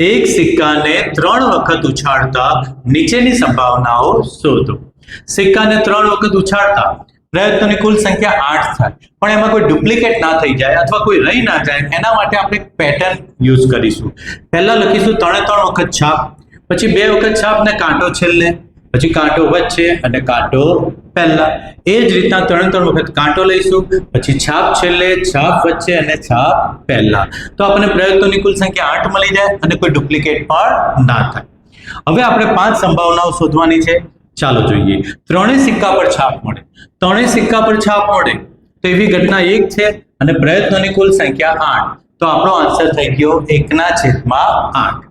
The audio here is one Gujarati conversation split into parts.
એક સિક્કાને ત્રણ વખત ઉછાળતા નીચેની સંભાવનાઓ શોધો. સિક્કાને ત્રણ વખત ઉછાળતા પ્રયત્નોની કુલ સંખ્યા આઠ થાય. પણ એમાં કોઈ ડુપ્લિકેટ ના થઈ જાય અથવા કોઈ રહી ના જાય, એના માટે આપણે પેટર્ન યુઝ કરીશું. પહેલા લખીશું ત્રણે ત્રણ વખત છાપ, પછી બે વખત છાપ ને કાંટો છેલ્લે. પછી કાંટો વચ્ચે અને કાંટો પહેલા એ જ રીતના ત્રણ ત્રણ વખત કાંટો લઈશું, પછી છાપ છેલ્લે છાપ વચ્ચે અને છાપ પહેલા. તો આપણને પ્રયત્નોની કુલ સંખ્યા આઠ મળી જાય અને કોઈ ડુપ્લિકેટ પણ ના થાય. હવે આપણે પાંચ સંભાવનાઓ શોધવાની છે. ચાલો જોઈએ. ત્રણેય સિક્કા પર છાપ મળે. ત્રણેય સિક્કા પર છાપ મળે તો એવી ઘટના એક છે અને પ્રયત્નોની કુલ સંખ્યા આઠ. તો આપણો આન્સર થઈ ગયો એકના છેદમાં આઠ.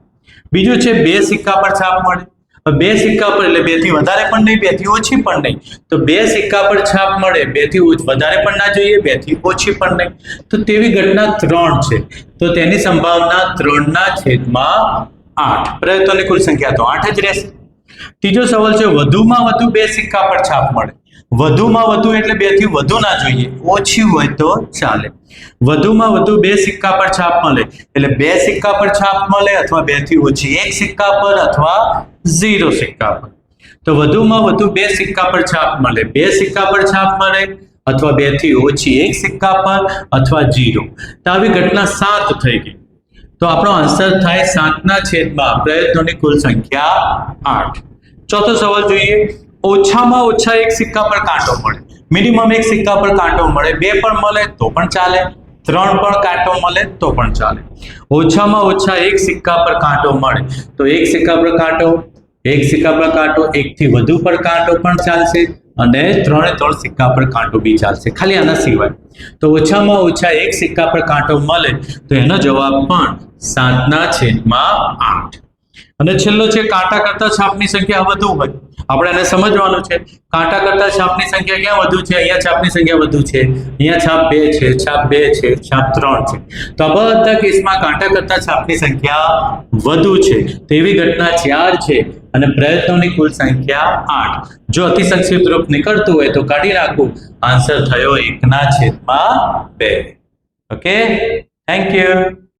બીજું છે, બે સિક્કા પર છાપ મળે. બે સિક્કા પર એટલે બેથી વધારે પણ નહીં બેથી ઓછી પણ નહીં. તો બે સિક્કા પર છાપ મળે બેથી વધારે પણ ના જોઈએ બેથી ઓછી પણ નહીં. તો તેવી ઘટના ત્રણ છે. તો તેની સંભાવના ત્રણના છેદમાં આઠ. પ્રયત્નોની કુલ સંખ્યા તો આઠ જ રહેશે. ત્રીજો સવાલ છે, વધુમાં વધુ બે સિક્કા પર છાપ મળે. વધુમાં વધુ એટલે બેથી વધુ ના જોઈએ, ઓછી હોય તો ચાલે. વધુમાં વધુ બે સિક્કા પર છાપ મળે. એટલે બે સિક્કા પર છાપ મળે અથવા બેથી ઓછી એક સિક્કા પર અથવા ઝીરો સિક્કા પર. તો વધુમાં વધુ બે સિક્કા પર છાપ મળે. બે સિક્કા પર છાપ મળે અથવા બેથી ઓછી એક સિક્કા પર અથવા જીરો તો આવી ઘટના સાત થઈ ગઈ. તો આપણો આન્સર થાય સાતના છેદમાં. પ્રયત્નોની કુલ સંખ્યા આઠ. ચોથો સવાલ જોઈએ. ઓછામાં ઓછા એક સિક્કા પર કાંટો મળે. મિનિમમ એક સિક્કા પર કાંટો મળે. બે પણ મળે તો પણ ચાલે. ત્રણ પણ કાંટો મળે તો પણ ચાલે. ઓછામાં ઓછા એક સિક્કા પર કાંટો મળે. તો એક સિક્કા પર કાંટો એક સિક્કા પર કાંટો, એકથી વધુ પર કાંટો પણ ચાલશે અને ત્રણે ત્રણ સિક્કા પર કાંટો બી ચાલશે, ખાલી આના સિવાય. તો ઓછામાં ઓછા એક સિક્કા પર કાંટો મળે તો એનો જવાબ પણ સાતના છેદમાં આઠ. અને છેલ્લો છે, કાંટા કરતા છાપની સંખ્યા વધુ હોય. આપણે એને સમજવાનું છે, કાંટા કરતા છાપની સંખ્યા ક્યાં વધુ છે? અહીંયા છાપની સંખ્યા વધુ છે. અહીંયા છાપ બે છે, છાપ બે છે, છાપ ત્રણ છે. તો આ બધા કેસમાં કાંટા કરતા છાપની સંખ્યા વધુ છે. તેવી ઘટના ચાર છે. અને પ્રયત્નોની કુલ સંખ્યા આઠ. જો અતિ સંક્ષિપ્ત રૂપ નીકળતું હોય તો કાઢી નાખવું આન્સર થયો એકના છેદમાં બે. Okay thank you